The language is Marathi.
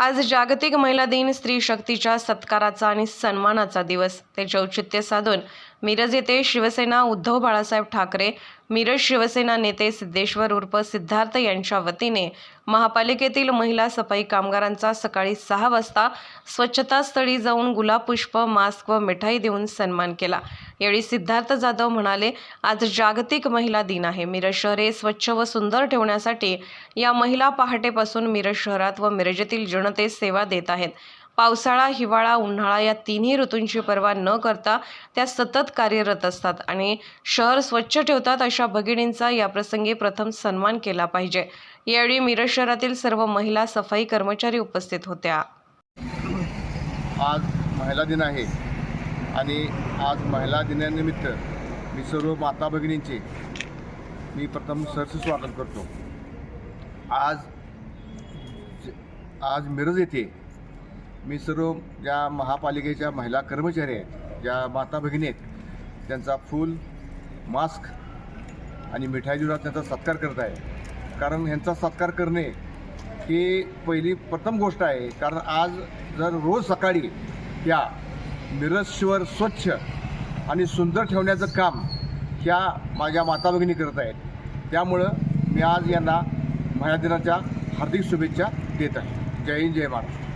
आज जागतिक महिला दिन स्त्री शक्तीच्या सत्काराचा आणि सन्मानाचा दिवस. त्याचे औचित्य साधून मिरज येथे शिवसेना उद्धव बाळासाहेब ठाकरे मिरज शिवसेना नेते सिद्धेश्वर उर्फ सिद्धार्थ यांच्या वतीने महापालिकेतील महिला सफाई कामगारांचा सकाळी सहा वाजता स्वच्छतास्थळी जाऊन गुलाब पुष्प मास्क व मिठाई देऊन सन्मान केला. यावेळी सिद्धार्थ जाधव म्हणाले आज जागतिक महिला दिन आहे. मिरज शहर हे स्वच्छ व सुंदर ठेवण्यासाठी या महिला पहाटेपासून मिरज शहरात व मिरजेतील जनतेस सेवा देत आहेत. पावसाळा हिवाळा उन्हाळा या तिन्ही ऋतूंची पर्वा न करता त्या सतत कार्यरत असतात आणि शहर स्वच्छ ठेवतात अशा भगिनींचा याप्रसंगी प्रथम सन्मान केला पाहिजे. यावेळी मिरज शहरातील सर्व महिला सफाई कर्मचारी उपस्थित होत्या. आज महिला दिन आहे. आणि आज महिला दिनानिमित्त मी सर्व माता भगिनींचे मी प्रथम सरस स्वागत करतो. आज ज- आज मिरज येथे मी सर्व ज्या महापालिकेच्या महिला कर्मचारी आहेत ज्या माता भगिनी आहेत त्यांचा फूल मास्क आणि मिठाई देऊन त्यांचा सत्कार करत आहे. कारण ह्यांचा सत्कार करणे ही पहिली प्रथम गोष्ट आहे. कारण आज जर रोज सकाळी या मिरजवर स्वच्छ आणि सुंदर ठेवण्याचं काम ह्या माझ्या माता भगिनी करत आहेत. त्यामुळं मी आज यांना महिला दिनाच्या हार्दिक शुभेच्छा देत आहे. जय हिंद जय महाराष्ट्र.